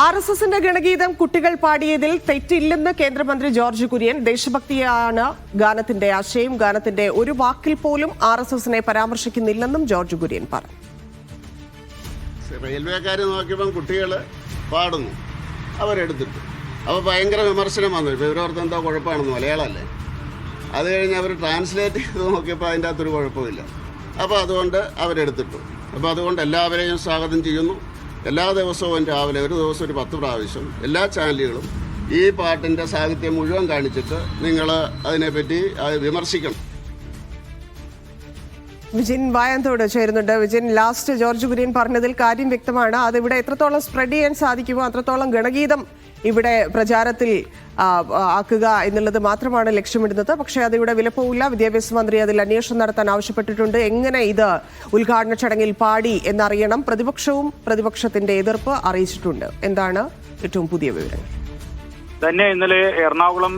R S എസിന്റെ ഗണഗീതം കുട്ടികൾ പാടിയതിൽ തെറ്റില്ലെന്ന് കേന്ദ്രമന്ത്രി ജോർജ് കുര്യൻ. ദേശഭക്തിയാണ് ഗാനത്തിന്റെ ആശയം. ഗാനത്തിന്റെ ഒരു വാക്കിൽ പോലും ആർ എസ് എസിനെ പരാമർശിക്കുന്നില്ലെന്നും ജോർജ് കുര്യൻ പറഞ്ഞു. റെയിൽവേക്കാർ നോക്കിയപ്പം കുട്ടികൾ പാടുന്നു. അവരെടുത്തിട്ട്. അപ്പോൾ ഭയങ്കര വിമർശനം വന്നു. ഇവരോർത്ത് എന്താ കുഴപ്പമാണെന്ന് മലയാളമല്ലേ? അത് കഴിഞ്ഞ് അവർ ട്രാൻസ്ലേറ്റ് ചെയ്ത് നോക്കിയപ്പോൾ അതിന്റെ അകത്തൊരു കുഴപ്പമില്ല. അപ്പോൾ അതുകൊണ്ട് അവരെടുത്തിട്ടു. അപ്പോൾ അതുകൊണ്ട് എല്ലാവരെയും സ്വാഗതം ചെയ്യുന്നു. എല്ലാ ദിവസവും രാവിലെ ഒരു ദിവസം ഒരു പത്ത് പ്രാവശ്യം എല്ലാ ചാനലുകളും ഈ പാട്ടിന്റെ സാഹിത്യം മുഴുവൻ കാണിച്ചിട്ട് നിങ്ങൾ അതിനെപ്പറ്റി അത് വിമർശിക്കണം. വിജിൻ വായന്തോട് ചേരുന്നുണ്ട്. വിജിൻ ലാസ്റ്റ് ജോർജ് കുര്യൻ പറഞ്ഞതിൽ കാര്യം വ്യക്തമാണ്. അത് ഇവിടെ എത്രത്തോളം സ്പ്രെഡ് ചെയ്യാൻ സാധിക്കുമോ അത്രത്തോളം ഗണഗീതം ഇവിടെ പ്രചാരത്തിൽ ആക്കുക എന്നുള്ളത് മാത്രമാണ് ലക്ഷ്യമിടുന്നത്. പക്ഷേ അതിവിടെ വിലപ്പോവില്ല. വിദ്യാഭ്യാസ മന്ത്രി അതിൽ അന്വേഷണം നടത്താൻ ആവശ്യപ്പെട്ടിട്ടുണ്ട്. എങ്ങനെ ഇത് ഉദ്ഘാടന ചടങ്ങിൽ പാടി എന്നറിയണം. പ്രതിപക്ഷവും പ്രതിപക്ഷത്തിന്റെ എതിർപ്പ് അറിയിച്ചിട്ടുണ്ട്. എന്താണ് ഏറ്റവും പുതിയ വിവരങ്ങൾ? തന്നെ ഇന്നലെ എറണാകുളം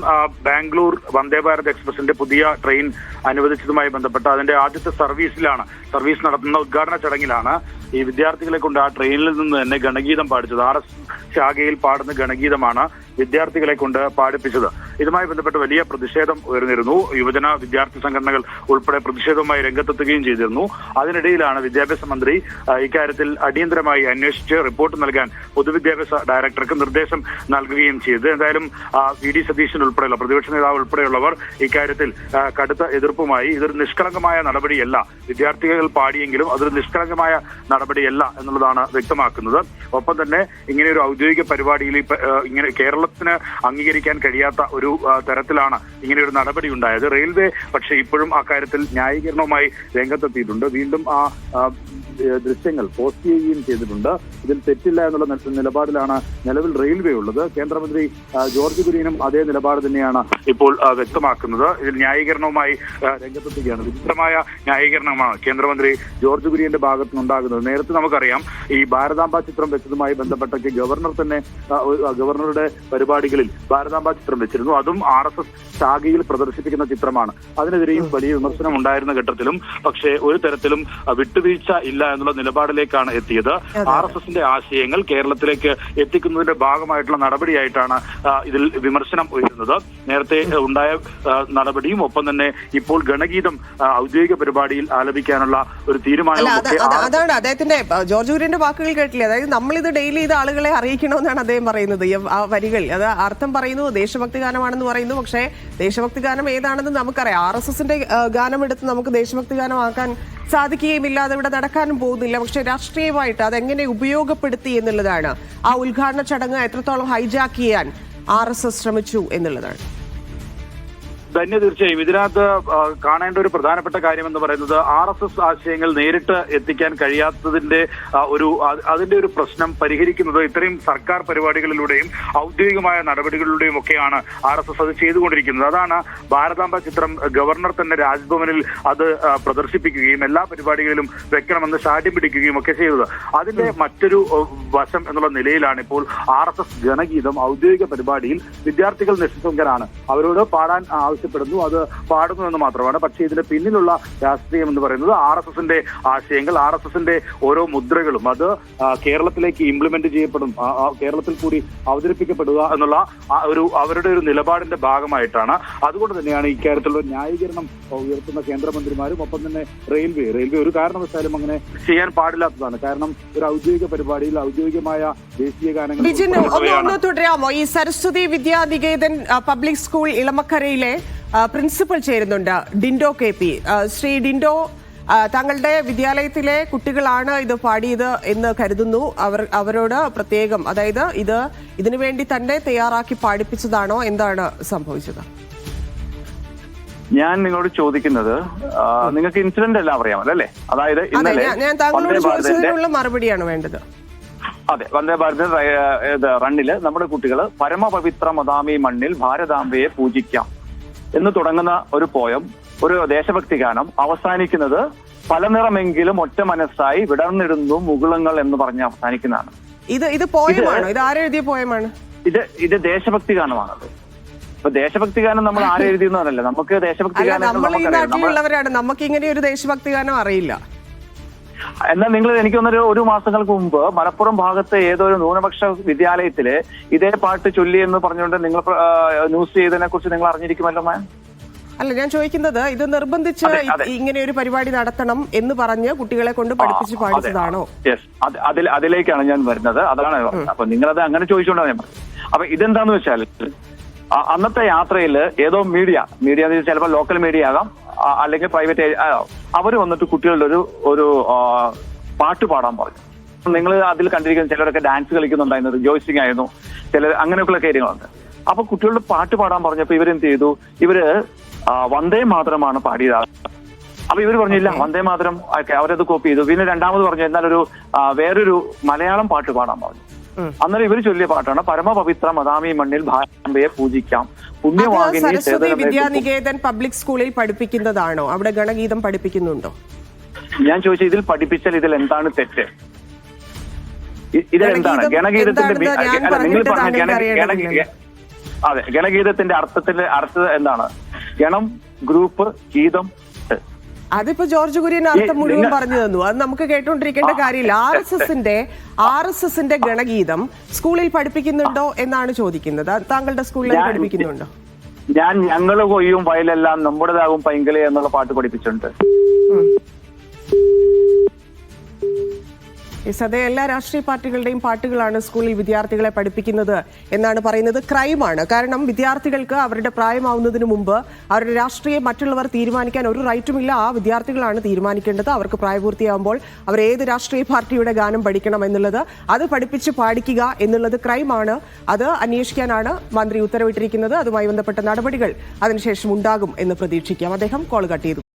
ബാംഗ്ലൂർ വന്ദേ ഭാരത് എക്സ്പ്രസിന്റെ പുതിയ ട്രെയിൻ അനുവദിച്ചതുമായി ബന്ധപ്പെട്ട് അതിന്റെ ആദ്യത്തെ സർവീസിലാണ് സർവീസ് നടത്തുന്ന ഉദ്ഘാടന ചടങ്ങിലാണ് ഈ വിദ്യാർത്ഥികളെ കൊണ്ട് ആ ട്രെയിനിൽ നിന്ന് തന്നെ ഗണഗീതം പാടിച്ചത്. ആർ എസ് ശാഖയിൽ പാടുന്ന ഗണഗീതമാണ് വിദ്യാർത്ഥികളെ കൊണ്ട് പാടിപ്പിച്ചത്. ഇതുമായി ബന്ധപ്പെട്ട് വലിയ പ്രതിഷേധം ഉയർന്നിരുന്നു. യുവജന വിദ്യാർത്ഥി സംഘടനകൾ ഉൾപ്പെടെ പ്രതിഷേധവുമായി രംഗത്തെത്തുകയും ചെയ്തിരുന്നു. അതിനിടയിലാണ് വിദ്യാഭ്യാസ മന്ത്രി ഇക്കാര്യത്തിൽ അടിയന്തരമായി അന്വേഷിച്ച് റിപ്പോർട്ട് നൽകാൻ പൊതുവിദ്യാഭ്യാസ ഡയറക്ടർക്ക് നിർദ്ദേശം നൽകുകയും ചെയ്തു. എന്തായാലും വി. ഡി. സതീശൻ ഉൾപ്പെടെയുള്ള പ്രതിപക്ഷ നേതാവ് ഉൾപ്പെടെയുള്ളവർ ഇക്കാര്യത്തിൽ കടുത്ത എതിർപ്പുമായി ഇതൊരു നിഷ്കളങ്കമായ നടപടിയല്ല. വിദ്യാർത്ഥികൾ പാടിയെങ്കിലും അതൊരു നിഷ്കളങ്കമായ നടപടിയല്ല എന്നുള്ളതാണ് വ്യക്തമാക്കുന്നത്. ഒപ്പം തന്നെ ഇങ്ങനെ ഒരു ഔദ്യോഗിക പരിപാടിയിൽ ഇങ്ങനെ ഇങ്ങനെ കേരളത്തിന് അംഗീകരിക്കാൻ കഴിയാത്ത ഒരു തരത്തിലാണ് ഇങ്ങനെ ഒരു നടപടി ഉണ്ടായത്. റെയിൽവേ പക്ഷേ ഇപ്പോഴും അക്കാര്യത്തിൽ ന്യായീകരണവുമായി രംഗത്തെത്തിയിട്ടുണ്ട്. വീണ്ടും ആ ദൃശ്യങ്ങൾ പോസ്റ്റ് ചെയ്യുകയും ചെയ്തിട്ടുണ്ട്. ഇതിൽ തെറ്റില്ല എന്നുള്ള നിലപാടിലാണ് നിലവിൽ റെയിൽവേ ഉള്ളത്. കേന്ദ്രമന്ത്രി ജോർജ് കുര്യനും അതേ നിലപാട് തന്നെയാണ് ഇപ്പോൾ വ്യക്തമാക്കുന്നത്. ഇതിൽ ന്യായീകരണവുമായി രംഗത്തെത്തുകയാണ്. വിചിത്രമായ ന്യായീകരണമാണ് കേന്ദ്രമന്ത്രി ജോർജ് കുര്യന്റെ ഭാഗത്തു നിന്നുണ്ടാകുന്നത് നേരത്തെ നമുക്കറിയാം ഈ ഭാരതാംബ ചിത്രം വെച്ചതുമായി ബന്ധപ്പെട്ടൊക്കെ ഗവർണർ തന്നെ ഗവർണറുടെ പരിപാടികളിൽ ഭാരതാംബ ചിത്രം വെച്ചിരുന്നു. അതും ആർ എസ് എസ് ശാഖയിൽ പ്രദർശിപ്പിക്കുന്ന ചിത്രമാണ്. അതിനെതിരെയും വലിയ വിമർശനം ഉണ്ടായിരുന്ന ഘട്ടത്തിലും പക്ഷേ ഒരു തരത്തിലും വിട്ടുവീഴ്ച ഇല്ല എന്നുള്ള നിലപാടിലേക്കാണ് എത്തിയത്. ആർ എസ് എസിന്റെ ആശയങ്ങൾ കേരളത്തിലേക്ക് എത്തിക്കുന്നതിന്റെ ഭാഗമായിട്ടുള്ള നടപടിയായിട്ടാണ് ഇതിൽ വിമർശനം ഉയരുന്നത്. നേരത്തെ ഉണ്ടായ നടപടിയും ഒപ്പം തന്നെ ഇപ്പോൾ ഗണഗീതം ഔദ്യോഗിക പരിപാടിയിൽ ആലപിക്കാനുള്ള ഒരു തീരുമാനം അതാണ് അദ്ദേഹത്തിന്റെ ജോർജ് കുര്യന്റെ വാക്കുകൾ കേട്ടില്ലേ? അതായത് നമ്മളിത് ഡെയിലി ഇത് ആളുകളെ അറിയിക്കണമെന്നാണ് അദ്ദേഹം പറയുന്നത്. ആ വരികൾ. അത് അർത്ഥം പറയുന്നു ദേശഭക്തി ഗാനമാണെന്ന് പറയുന്നു. പക്ഷേ ദേശഭക്തി ഗാനം ഏതാണെന്ന് നമുക്കറിയാം. ആർ എസ് എസിന്റെ ഗാനം എടുത്ത് നമുക്ക് ദേശഭക്തി ഗാനമാക്കാൻ സാധിക്കുകയുമില്ല അത് ഇവിടെ നടക്കാനും പോകുന്നില്ല. പക്ഷേ രാഷ്ട്രീയമായിട്ട് അതെങ്ങനെ ഉപയോഗപ്പെടുത്തി എന്നുള്ളതാണ് ആ ഉദ്ഘാടന ചടങ്ങ് എത്രത്തോളം ഹൈജാക്ക് ചെയ്യാൻ ആർ എസ് എസ് ശ്രമിച്ചു എന്നുള്ളതാണ്. തന്നെ തീർച്ചയായും. ഇതിനകത്ത് കാണേണ്ട ഒരു പ്രധാനപ്പെട്ട കാര്യം എന്ന് പറയുന്നത് ആർ എസ് എസ് ആശയങ്ങൾ നേരിട്ട് എത്തിക്കാൻ കഴിയാത്തതിന്റെ ഒരു അതിന്റെ ഒരു പ്രശ്നം പരിഹരിക്കുന്നത് ഇത്രയും സർക്കാർ പരിപാടികളിലൂടെയും ഔദ്യോഗികമായ നടപടികളിലൂടെയും ഒക്കെയാണ് ആർ എസ് എസ് അത് ചെയ്തുകൊണ്ടിരിക്കുന്നത്. അതാണ് ഭാരതാംബ ചിത്രം ഗവർണർ തന്നെ രാജ്ഭവനിൽ അത് പ്രദർശിപ്പിക്കുകയും എല്ലാ പരിപാടികളിലും വെക്കണമെന്ന് ശാഠ്യം പിടിക്കുകയും ഒക്കെ ചെയ്തത്. അതിന്റെ മറ്റൊരു വശം എന്നുള്ള നിലയിലാണ് ഇപ്പോൾ ആർ എസ് എസ് ജനഗീതം ഔദ്യോഗിക പരിപാടിയിൽ വിദ്യാർത്ഥികൾ നിശ്ചിതങ്കരാണ് അവരോട് പാടാൻ ആവശ്യപ്പെടുന്നു. അത് പാടുന്നു എന്ന് മാത്രമാണ്. പക്ഷേ ഇതിന് പിന്നിലുള്ള രാഷ്ട്രീയം എന്ന് പറയുന്നത് ആർ എസ് എസിന്റെ ആശയങ്ങൾ ആർ എസ് എസിന്റെ ഓരോ മുദ്രകളും. അത് കേരളത്തിലേക്ക് ഇംപ്ലിമെന്റ് ചെയ്യപ്പെടും കേരളത്തിൽ കൂടി അവതരിപ്പിക്കപ്പെടുക എന്നുള്ള ഒരു അവരുടെ ഒരു നിലപാടിന്റെ ഭാഗമായിട്ടാണ്. അതുകൊണ്ട് തന്നെയാണ് ഇക്കാര്യത്തിലുള്ള ന്യായീകരണം ഉയർത്തുന്ന കേന്ദ്രമന്ത്രിമാരും ഒപ്പം തന്നെ റെയിൽവേ. റെയിൽവേ ഒരു കാരണവശാലും അങ്ങനെ ചെയ്യാൻ പാടില്ലാത്തതാണ്. കാരണം ഒരു ഔദ്യോഗിക പരിപാടിയിൽ ഔദ്യോഗികമായ ദേശീയ ഗാനങ്ങൾ ബിജിന് ഒന്ന്. ഒന്ന് തുടരാമോ? ഈ സരസ്വതി വിദ്യാനികേതൻ പബ്ലിക് സ്കൂൾ ഇളമക്കരയിലെ പ്രിൻസിപ്പൽ ചേരുന്നുണ്ട് ഡിൻഡോ കെ പി. ശ്രീ ഡിൻഡോ താങ്കളുടെ വിദ്യാലയത്തിലെ കുട്ടികളാണ് ഇത് പാടിയത് എന്ന് കരുതുന്നു. അവർ അവരോട് പ്രത്യേകം അതായത് ഇത് ഇതിനു വേണ്ടി തന്നെ തയ്യാറാക്കി പാടിപ്പിച്ചതാണോ? എന്താണ് സംഭവിച്ചത്? ഞാൻ നിങ്ങളോട് ചോദിക്കുന്നത് നിങ്ങൾക്ക് ഇൻസിഡന്റ് എല്ലാം അറിയാമല്ലോ അല്ലേ? അതായത് ഇന്നലെ ഞാൻ- താങ്കളോട് ചോദിച്ചതിനുള്ള മറുപടിയാണ് വേണ്ടത്. അതെ വന്ദേ ഭാരത് റണ്ണിൽ നമ്മുടെ കുട്ടികൾ പരമപവിത്ര മദാമി മണ്ണിൽ ഭാരതാംബയെ പൂജിക്കാം എന്ന് തുടങ്ങുന്ന ഒരു പോയം ഒരു ദേശഭക്തി ഗാനം. അവസാനിക്കുന്നത് പല നിറമെങ്കിലും ഒറ്റ മനസ്സായി വിടർന്നിടുന്നു മുകുളങ്ങൾ എന്ന് പറഞ്ഞ് അവസാനിക്കുന്നതാണ്. ഇത് ഇത് പോയമാണോ? ഇത് ആരെഴുതിയ പോയമാണ്? ഇത് ഇത് ദേശഭക്തി ഗാനമാണത്. ഇപ്പൊ ദേശഭക്തി ഗാനം നമ്മൾ ആരെഴുതിയെന്നല്ല നമുക്ക് ദേശഭക്തി ഗാനം നമ്മൾ ഈ നമുക്കറിയാം നാട്ടിലുള്ളവരാണ്. നമുക്ക് ഇങ്ങനെ ഒരു ദേശഭക്തി ഗാനം അറിയില്ല. എന്നാൽ നിങ്ങൾ എനിക്ക് തോന്നുന്നൊരു ഒരു മാസങ്ങൾക്ക് മുമ്പ് മലപ്പുറം ഭാഗത്തെ ഏതോ ഒരു ന്യൂനപക്ഷ വിദ്യാലയത്തിൽ ഇതേ പാട്ട് ചൊല്ലി എന്ന് പറഞ്ഞുകൊണ്ട് നിങ്ങൾ ന്യൂസ് ചെയ്തതിനെ കുറിച്ച് നിങ്ങൾ അറിഞ്ഞിരിക്കുമല്ലോ മാം? അല്ല ഞാൻ ചോദിക്കുന്നത് ഇത് നിർബന്ധിച്ച്. ഇങ്ങനെ ഒരു പരിപാടി നടത്തണം എന്ന് പറഞ്ഞ് കുട്ടികളെ കൊണ്ട് പഠിപ്പിച്ച് പാടിച്ചതാണോ? അതിൽ അതിലേക്കാണ് ഞാൻ വരുന്നത്. അതാണ്. അപ്പൊ നിങ്ങളത് അങ്ങനെ ചോദിച്ചുകൊണ്ടാണ് ഞാൻ അപ്പൊ ഇതെന്താന്ന് വെച്ചാൽ അന്നത്തെ യാത്രയിൽ ഏതോ മീഡിയ മീഡിയ ചിലപ്പോൾ ലോക്കൽ മീഡിയ ആകാം അല്ലെങ്കിൽ പ്രൈവറ്റ് അവർ വന്നിട്ട് കുട്ടികളുടെ ഒരു ഒരു പാട്ട് പാടാൻ പറഞ്ഞു. നിങ്ങൾ അതിൽ കണ്ടിരിക്കുന്ന ചിലരൊക്കെ ഡാൻസ് കളിക്കുന്നുണ്ടായിരുന്നു റിജോയ്സിംഗ് ആയിരുന്നു ചില അങ്ങനെയൊക്കെയുള്ള കാര്യങ്ങളുണ്ട്. അപ്പൊ കുട്ടികളുടെ പാട്ട് പാടാൻ പറഞ്ഞപ്പോ ഇവരെന്ത് ചെയ്തു? ഇവർ വന്ദേ മാത്രമാണ് പാടിയത്. അപ്പൊ ഇവർ പറഞ്ഞില്ല വന്ദേ മാതരം അവരത് കോപ്പി ചെയ്തു. പിന്നെ രണ്ടാമത് പറഞ്ഞു എന്നാൽ ഒരു വേറൊരു മലയാളം പാട്ട് പാടാൻ പറഞ്ഞു. അന്നേരം ഇവർ ചൊല്ലിയ പാട്ടാണ് പരമപവിത്ര മദാമി മണ്ണിൽ ഭാരമ്പയെ പൂജിക്കാം. അത് സരസ്വതി വിദ്യാനികേതൻ പബ്ലിക് സ്കൂളിൽ പഠിപ്പിക്കുന്നതാണോ? അവിടെ ഗണഗീതം പഠിപ്പിക്കുന്നുണ്ടോ? ഞാൻ ചോദിച്ചു ഇതിൽ പഠിപ്പിച്ചാൽ ഇതിൽ എന്താണ് തെറ്റ്? ഇ- ഇതിൽ എന്താണ്? ഗണഗീതം ഗണഗീതത്തിന്റെ നിങ്ങൾ പറഞ്ഞ അതെ ഗണഗീതത്തിന്റെ അർത്ഥത്തിന്റെ അർത്ഥം എന്താണ്? ഗണം ഗ്രൂപ്പ് ഗീതം. അതിപ്പോ ജോർജ് കുര്യൻ അർത്ഥം മുഴുവൻ പറഞ്ഞു തന്നു. അത് നമുക്ക് കേട്ടോണ്ടിരിക്കേണ്ട കാര്യമില്ല. ആർ എസ് എസിന്റെ ആർ എസ് എസിന്റെ ഗണഗീതം സ്കൂളിൽ പഠിപ്പിക്കുന്നുണ്ടോ എന്നാണ് ചോദിക്കുന്നത്. താങ്കളുടെ സ്കൂളിൽ പഠിപ്പിക്കുന്നുണ്ടോ? ഞാൻ ഞങ്ങൾ കൊയ്യും വയലെല്ലാം നമ്മുടേതാകും പൈങ്കലേ എന്നുള്ള പാട്ട് പഠിപ്പിച്ചിട്ടുണ്ട്. അതെ എല്ലാ രാഷ്ട്രീയ പാർട്ടികളുടെയും പാട്ടുകളാണ് സ്കൂളിൽ വിദ്യാർത്ഥികളെ പഠിപ്പിക്കുന്നത് എന്നാണ് പറയുന്നത് ക്രൈമാണ്. കാരണം വിദ്യാർത്ഥികൾക്ക് അവരുടെ പ്രായമാവുന്നതിന് മുമ്പ് അവരുടെ രാഷ്ട്രീയം മറ്റുള്ളവർ തീരുമാനിക്കാൻ ഒരു റൈറ്റുമില്ല. ആ വിദ്യാർത്ഥികളാണ് തീരുമാനിക്കേണ്ടത്. അവർക്ക് പ്രായപൂർത്തിയാകുമ്പോൾ അവർ ഏത് രാഷ്ട്രീയ പാർട്ടിയുടെ ഗാനം പഠിക്കണം എന്നുള്ളത് അത് പഠിപ്പിച്ച് പാടിക്കുക എന്നുള്ളത് ക്രൈമാണ്. അത് അന്വേഷിക്കാനാണ് മന്ത്രി ഉത്തരവിട്ടിരിക്കുന്നത്. അതുമായി ബന്ധപ്പെട്ട നടപടികൾ അതിനുശേഷം ഉണ്ടാകും എന്ന് പ്രതീക്ഷിക്കാം. അദ്ദേഹം കോൾ കട്ട് ചെയ്തു.